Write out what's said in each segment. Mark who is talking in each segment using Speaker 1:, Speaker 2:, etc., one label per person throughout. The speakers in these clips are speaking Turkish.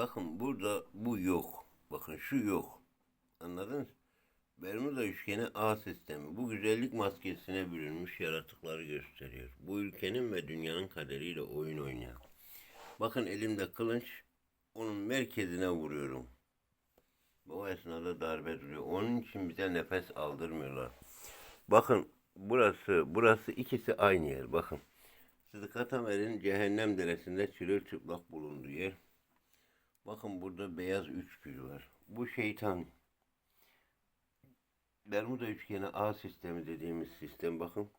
Speaker 1: bakın burada bu yok. Bakın şu yok. Anladınız? Bermuda üçgeni A sistemi. Bu güzellik maskesine bürünmüş yaratıkları gösteriyor. Bu ülkenin ve dünyanın kaderiyle oyun oynayan. Bakın elimde kılıç. Onun merkezine vuruyorum. Bu esnada darbe duruyor. Onun için bize nefes aldırmıyorlar. Bakın burası, burası ikisi aynı yer. Bakın. Sıdıka Tamer'in cehennem deresinde çırılçıplak bulunduğu yer. Bakın burada beyaz üç gül var. Bu şeytan. Bermuda üçgeni A sistemi dediğimiz sistem bakın.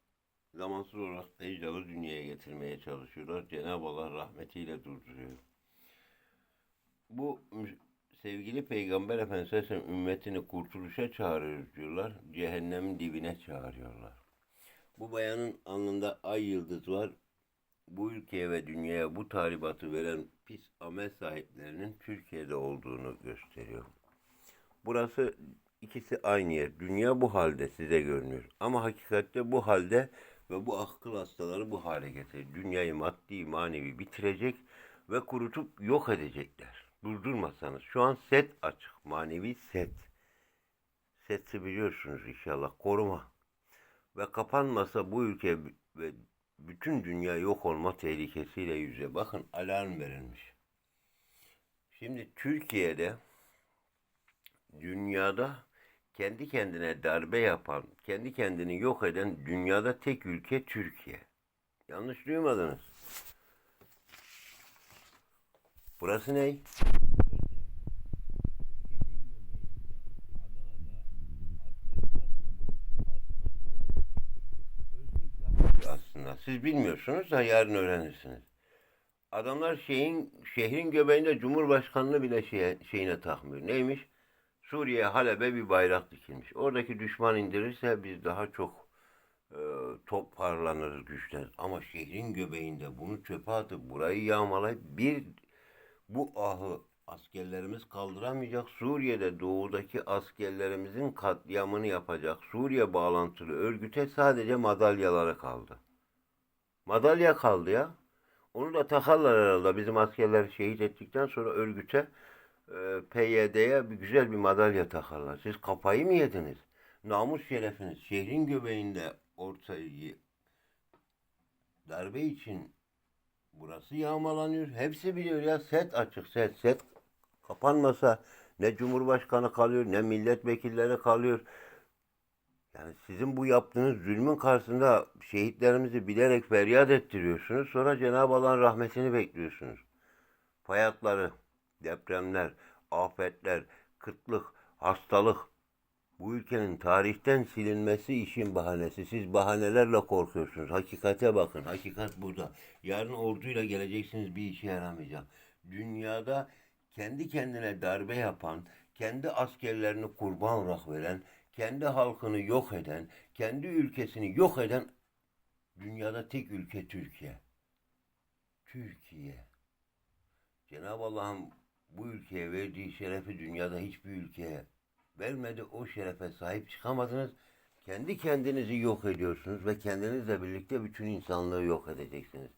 Speaker 1: Zamansız olarak Deccal'ı dünyaya getirmeye çalışıyorlar. Cenab-ı Allah rahmetiyle durduruyor. Bu sevgili Peygamber Efendimiz ümmetini kurtuluşa çağırıyoruz diyorlar. Cehennemin dibine çağırıyorlar. Bu bayanın alnında ay yıldız var. Bu ülkeye ve dünyaya bu talimatı veren pis amel sahiplerinin Türkiye'de olduğunu gösteriyor. Burası ikisi aynı yer. Dünya bu halde size görünüyor. Ama hakikatte bu halde ve bu akıl hastaları bu hale getirir. Dünyayı maddi manevi bitirecek ve kurutup yok edecekler. Durdurmasanız. Şu an set açık. Manevi set. Seti biliyorsunuz inşallah. Koruma. Ve kapanmasa bu ülke ve bütün dünya yok olma tehlikesiyle yüze. Bakın alarm verilmiş. Şimdi Türkiye'de dünyada kendi kendine darbe yapan, kendi kendini yok eden dünyada tek ülke Türkiye. Yanlış duymadınız. Burası ne? Aslında siz bilmiyorsunuz da yarın öğrenirsiniz. Adamlar şeyin şehrin göbeğinde Cumhurbaşkanlığı bile şeye, şeyine takmıyor. Neymiş? Suriye Halep'e bir bayrak dikilmiş. Oradaki düşman indirirse biz daha çok e, toparlanırız güçler. Ama şehrin göbeğinde bunu çöpe atıp burayı yağmalayıp bir bu ahı askerlerimiz kaldıramayacak. Suriye'de doğudaki askerlerimizin katliamını yapacak Suriye bağlantılı örgüte sadece madalyaları kaldı. Madalya kaldı ya. Onu da takarlar herhalde. Bizim askerler şehit ettikten sonra örgüte e, PYD'ye bir güzel bir madalya takarlar. Siz kafayı mı yediniz? Namus şerefiniz şehrin göbeğinde ortayı darbe için burası yağmalanıyor. Hepsi biliyor ya set açık set set kapanmasa ne cumhurbaşkanı kalıyor ne milletvekilleri kalıyor. Yani sizin bu yaptığınız zulmün karşısında şehitlerimizi bilerek feryat ettiriyorsunuz. Sonra Cenab-ı Allah'ın rahmetini bekliyorsunuz. Fayatları, depremler, afetler, kıtlık, hastalık. Bu ülkenin tarihten silinmesi işin bahanesi. Siz bahanelerle korkuyorsunuz. Hakikate bakın. Hakikat burada. Yarın orduyla geleceksiniz bir işe yaramayacak. Dünyada kendi kendine darbe yapan, kendi askerlerini kurban olarak veren, kendi halkını yok eden, kendi ülkesini yok eden dünyada tek ülke Türkiye. Türkiye. Cenab-ı Allah'ın bu ülkeye verdiği şerefi dünyada hiçbir ülkeye vermedi. O şerefe sahip çıkamadınız. Kendi kendinizi yok ediyorsunuz ve kendinizle birlikte bütün insanlığı yok edeceksiniz.